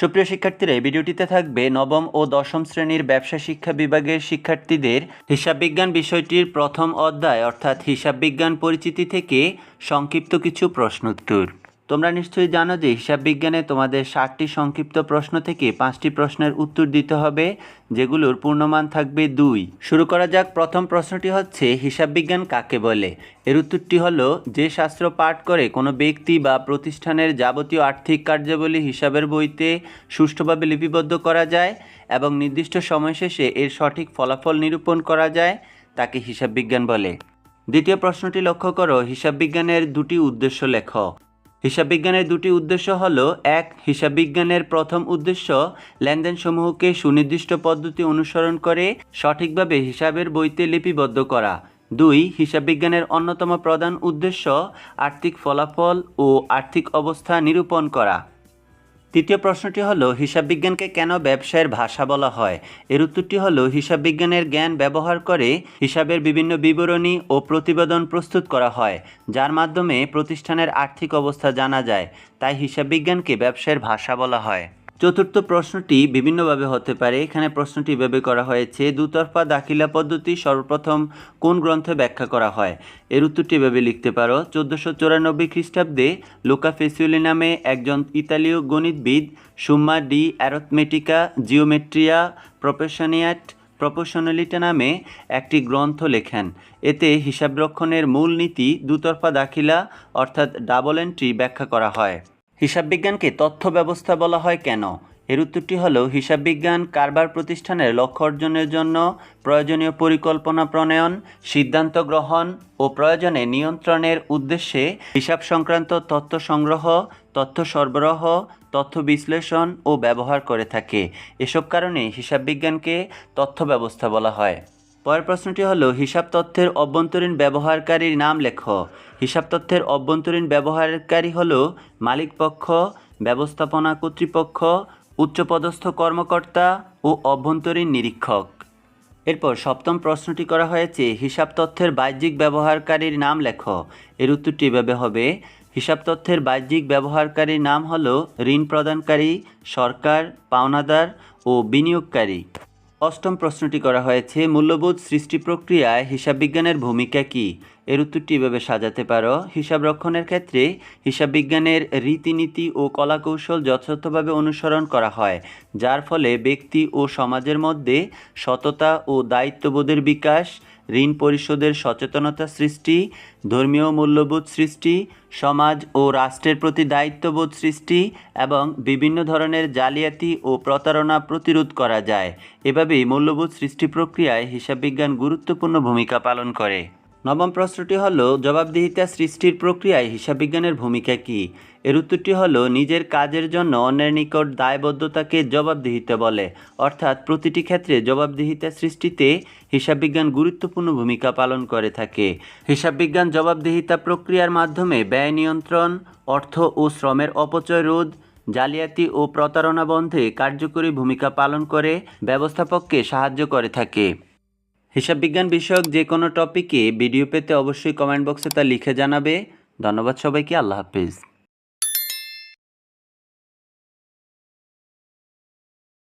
সুপ্রিয় শিক্ষার্থীরা, এই ভিডিওটিতে থাকবে নবম ও দশম শ্রেণির ব্যবসা শিক্ষা বিভাগের শিক্ষার্থীদের হিসাব বিজ্ঞান বিষয়টির প্রথম অধ্যায়, অর্থাৎ হিসাববিজ্ঞান পরিচিতি থেকে সংক্ষিপ্ত কিছু প্রশ্নোত্তর তোমরা নিশ্চয়ই জানো যে হিসাব বিজ্ঞানে তোমাদের ষাটটি সংক্ষিপ্ত প্রশ্ন থেকে পাঁচটি প্রশ্নের উত্তর দিতে হবে, যেগুলোর পূর্ণমান থাকবে দুই। শুরু করা যাক। প্রথম প্রশ্নটি হচ্ছে হিসাব বিজ্ঞান কাকে বলে? এর উত্তরটি হলো, যে শাস্ত্র পাঠ করে কোনো ব্যক্তি বা প্রতিষ্ঠানের যাবতীয় আর্থিক কার্যাবলী হিসাবের বইতে সুষ্ঠুভাবে লিপিবদ্ধ করা যায় এবং নির্দিষ্ট সময় শেষে এর সঠিক ফলাফল নিরূপণ করা যায়, তাকে হিসাব বিজ্ঞান বলে। দ্বিতীয় প্রশ্নটি লক্ষ্য করো হিসাব বিজ্ঞানের দুটি উদ্দেশ্য লেখ। হিসাব বিজ্ঞানের দুটি উদ্দেশ্য হল, এক হিসাব বিজ্ঞানের প্রথম উদ্দেশ্য লেনদেনসমূহকে সুনির্দিষ্ট পদ্ধতি অনুসরণ করে সঠিকভাবে হিসাবের বইতে লিপিবদ্ধ করা। দুই হিসাব বিজ্ঞানের অন্যতম প্রধান উদ্দেশ্য আর্থিক ফলাফল ও আর্থিক অবস্থা নিরূপণ করা। তৃতীয় প্রশ্নটি হলো, হিসাব বিজ্ঞানকে কেন ব্যবসায়ের ভাষা বলা হয়? এর উত্তরটি হলো, হিসাব বিজ্ঞানের জ্ঞান ব্যবহার করে হিসাবের বিভিন্ন বিবরণী ও প্রতিবেদন প্রস্তুত করা হয়, যার মাধ্যমে প্রতিষ্ঠানের আর্থিক অবস্থা জানা যায়। তাই হিসাব বিজ্ঞানকে ব্যবসায়ের ভাষা বলা হয়। চতুর্থ প্রশ্নটি বিভিন্নভাবে হতে পারে। এখানে প্রশ্নটি এভাবে করা হয়েছে, দুতরফা দাখিলা পদ্ধতি সর্বপ্রথম কোন গ্রন্থে ব্যাখ্যা করা হয়? এর উত্তরটি এভাবে লিখতে পারো, চোদ্দোশো চুরানব্বই খ্রিস্টাব্দে লুকা ফেসিউলি নামে একজন ইতালীয় গণিতবিদ, সুম্মা ডি অ্যারথমেটিকা জিওমেট্রিয়া প্রফেশনিয়াট প্রপোশনালিটা নামে একটি গ্রন্থ লেখেন। এতে হিসাবরক্ষণের মূল নীতি দুতরফা দাখিলা, অর্থাৎ ডাবল এন্ট্রি ব্যাখ্যা করা হয়। হিসাব বিজ্ঞানকে তথ্য ব্যবস্থা বলা হয় কেন? এর উত্তরটি হল হিসাব বিজ্ঞান কারবার প্রতিষ্ঠানের লক্ষ্য অর্জনের জন্য প্রয়োজনীয় পরিকল্পনা প্রণয়ন, সিদ্ধান্ত গ্রহণ ও প্রয়োজনে নিয়ন্ত্রণের উদ্দেশ্যে হিসাব সংক্রান্ত তথ্য সংগ্রহ, তথ্য সরবরাহ, তথ্য বিশ্লেষণ ও ব্যবহার করে থাকে। এসব কারণে হিসাব বিজ্ঞানকে তথ্য ব্যবস্থা বলা হয়। পরের প্রশ্নটি হলো, হিসাব তথ্যের অভ্যন্তরীণ ব্যবহারকারীর নাম লেখ। হিসাব তথ্যের অভ্যন্তরীণ ব্যবহারকারী হলো মালিকপক্ষ, ব্যবস্থাপনা কর্তৃপক্ষ, উচ্চপদস্থ কর্মকর্তা ও অভ্যন্তরীণ নিরীক্ষক। এরপর সপ্তম প্রশ্নটি করা হয়েছে, হিসাব তথ্যের বাহ্যিক ব্যবহারকারীর নাম লেখ। এর উত্তরটি এভাবে হবে, হিসাব তথ্যের বাহ্যিক ব্যবহারকারীর নাম হলো ঋণ প্রদানকারী, সরকার, পাওনাদার ও বিনিয়োগকারী। অষ্টম প্রশ্নটি করা হয়েছে, মূল্যবোধ সৃষ্টি প্রক্রিয়ায় হিসাব বিজ্ঞানের ভূমিকা কি? এর উত্তরটি এভাবে সাজাতে পারো। হিসাব রক্ষণের ক্ষেত্রে হিসাব বিজ্ঞানের রীতিনীতি ও কলাকৌশল যথাযথভাবে অনুসরণ করা হয়, যার ফলে ব্যক্তি ও সমাজের মধ্যে সততা ও দায়িত্ববোধের বিকাশ ঋণ পরিশোধের সচেতনতা সৃষ্টি, ধর্মীয় মূল্যবোধ সৃষ্টি, সমাজ ও রাষ্ট্রের প্রতি দায়িত্ববোধ সৃষ্টি এবং বিভিন্ন ধরনের জালিয়াতি ও প্রতারণা প্রতিরোধ করা যায়। এভাবেই মূল্যবোধ সৃষ্টি প্রক্রিয়ায় হিসাববিজ্ঞান গুরুত্বপূর্ণ ভূমিকা পালন করে। নবম প্রশ্নটি হল, জবাবদিহিতা সৃষ্টির প্রক্রিয়ায় হিসাব বিজ্ঞানের ভূমিকা কী? এর উত্তরটি হল, নিজের কাজের জন্য অন্যের নিকট দায়বদ্ধতাকে জবাবদিহিতা বলে। অর্থাৎ প্রতিটি ক্ষেত্রে জবাবদিহিতা সৃষ্টিতে হিসাব বিজ্ঞান গুরুত্বপূর্ণ ভূমিকা পালন করে থাকে। হিসাব বিজ্ঞান জবাবদিহিতা প্রক্রিয়ার মাধ্যমে ব্যয় নিয়ন্ত্রণ, অর্থ ও শ্রমের অপচয় রোধ, জালিয়াতি ও প্রতারণা বন্ধে কার্যকরী ভূমিকা পালন করে, ব্যবস্থাপককে সাহায্য করে থাকে। হিসাব বিজ্ঞান বিষয়ক যে কোনো টপিকে ভিডিও পেতে অবশ্যই কমেন্ট বক্সে তা লিখে জানাবে। ধন্যবাদ সবাইকে, আল্লাহ হাফিজ।